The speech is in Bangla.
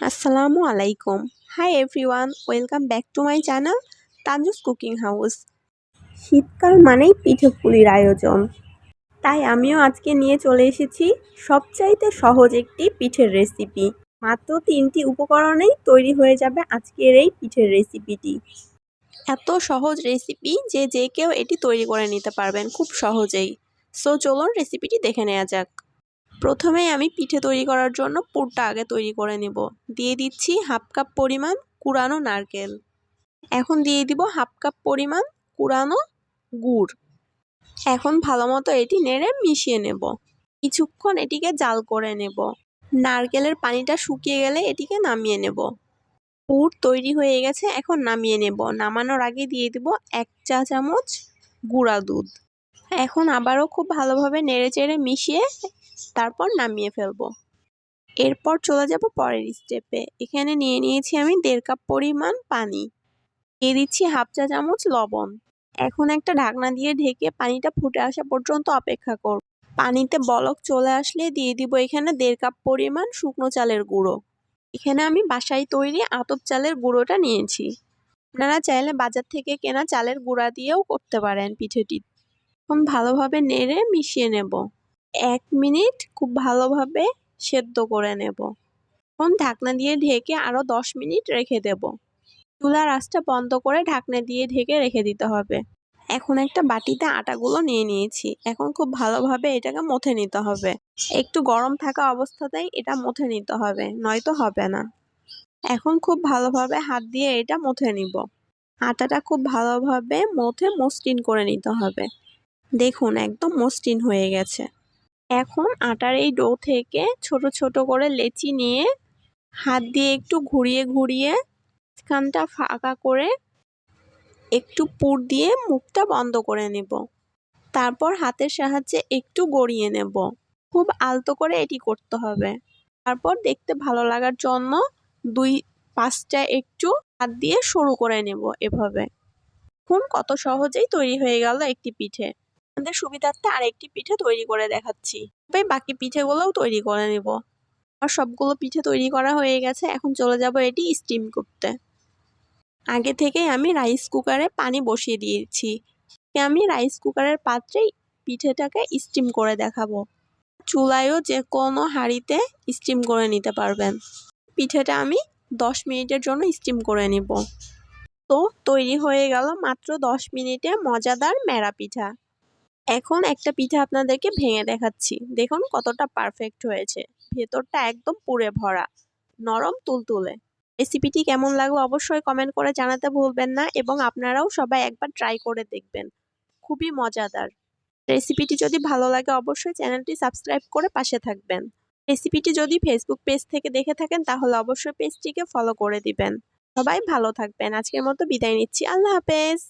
আসসালামু আলাইকুম। Hi everyone welcome back to my channel Tanjus cooking house শীতকাল মানেই পিঠে পুলির আয়োজন। তাই আমিও আজকে নিয়ে চলে এসেছি সবচাইতে সহজ একটি পিঠের রেসিপি মাত্র তিনটি উপকরণেই তৈরি হয়ে যাবে আজকের এই পিঠের রেসিপিটি এত সহজ রেসিপি যে যে কেউ এটি তৈরি করে নিতে পারবেন খুব সহজেই। সো চলুন রেসিপিটি দেখে নেওয়া যাক। প্রথমেই আমি পিঠে তৈরি করার জন্য পুরটা আগে তৈরি করে নেব। দিয়ে দিচ্ছি হাফ কাপ পরিমাণ কুড়ানো নারকেল। এখন দিয়ে দিব হাফ কাপ পরিমাণ কুড়ানো গুড়। এখন ভালো মতো এটি নেড়ে মিশিয়ে নেব। কিছুক্ষণ এটিকে জাল করে নেব। নারকেলের পানিটা শুকিয়ে গেলে এটিকে নামিয়ে নেব। পুর তৈরি হয়ে গেছে, এখন নামিয়ে নেব। নামানোর আগে দিয়ে দিব এক চা চামচ গুঁড়া দুধ। এখন আবারও খুব ভালোভাবে নেড়ে চেড়ে মিশিয়ে তারপর নামিয়ে ফেলব। এরপর চলে যাব পরের স্টেপে এখানে নিয়ে নিয়েছি আমি দেড় কাপ পরিমাণ পানি। দিয়ে দিচ্ছি হাফ চা চামচ লবণ। এখন একটা ঢাকনা দিয়ে ঢেকে পানিটা ফুটে আসা পর্যন্ত অপেক্ষা করব। পানিতে বলক চলে আসলে দিয়ে দিব এখানে দেড় কাপ পরিমাণ শুকনো চালের গুঁড়ো। এখানে আমি বাসায় তৈরি আতপ চালের গুঁড়োটা নিয়েছি। আপনারা চাইলে বাজার থেকে কেনা চালের গুঁড়া দিয়েও করতে পারেন পিঠেটি। এখন ভালোভাবে নেড়ে মিশিয়ে নেব। এক মিনিট খুব ভালোভাবে সেদ্ধ করে নেব। এখন ঢাকনা দিয়ে ঢেকে আরও দশ মিনিট রেখে দেব। চুলার আঁচটা বন্ধ করে ঢাকনা দিয়ে ঢেকে রেখে দিতে হবে। এখন একটা বাটিতে আটাগুলো নিয়ে নিয়েছি। এখন খুব ভালোভাবে এটাকে মথে নিতে হবে। একটু গরম থাকা অবস্থাতেই এটা মথে নিতে হবে, নয়তো হবে না। এখন খুব ভালোভাবে হাত দিয়ে এটা মথে নিব। আটাটা খুব ভালোভাবে মথে মসৃণ করে নিতে হবে। দেখুন, একদম মসৃণ হয়ে গেছে। এখন আটার এই ডো থেকে ছোট ছোট করে লেচি নিয়ে হাত দিয়ে একটু ঘুরিয়ে ঘুরিয়ে মাঝখানটা ফাঁকা করে একটু পুর দিয়ে মুখটা বন্ধ করে নেব। তারপর হাতের সাহায্যে একটু গড়িয়ে নেব। খুব আলতো করে এটি করতে হবে। তারপর দেখতে ভালো লাগার জন্য দুই পাঁচটা একটু হাত দিয়ে সরু করে নেব এভাবে। এখন কত সহজেই তৈরি হয়ে গেল একটি পিঠে। আমাদের সুবিধার্থে আরেকটি পিঠে তৈরি করে দেখাচ্ছি। তবে বাকি পিঠেগুলোও তৈরি করে নেব। আর সবগুলো পিঠে তৈরি করা হয়ে গেছে, এখন চলে যাব এটি স্টিম করতে আগে থেকে আমি রাইস কুকারে পানি বসিয়ে দিয়েছি। আমি রাইস কুকারের পাত্রে পিঠেটাকে স্টিম করে দেখাবো। চুলায়ও যে কোনো হাঁড়িতে স্টিম করে নিতে পারবেন। পিঠেটা আমি দশ মিনিটের জন্য স্টিম করে নিব। তো তৈরি হয়ে গেল মাত্র দশ মিনিটে মজাদার মেরা পিঠা। এখন একটা পিঠা আপনাদেরকে ভেঙে দেখাচ্ছি। দেখুন কতটা পারফেক্ট হয়েছে। ভেতরটা একদম পুড়ে ভরা, নরম তুলতুলে। রেসিপিটি কেমন লাগল অবশ্যই কমেন্ট করে জানাতে ভুলবেন না এবং আপনারাও সবাই একবার ট্রাই করে দেখবেন। খুবই মজাদার। রেসিপিটি যদি ভালো লাগে অবশ্যই চ্যানেলটি সাবস্ক্রাইব করে পাশে থাকবেন। রেসিপিটি যদি ফেসবুক পেজ থেকে দেখে থাকেন তাহলে অবশ্যই পেজটিকে ফলো করে দিবেন। সবাই ভালো থাকবেন। আজকের মতো বিদায় নিচ্ছি। আল্লাহ হাফেজ।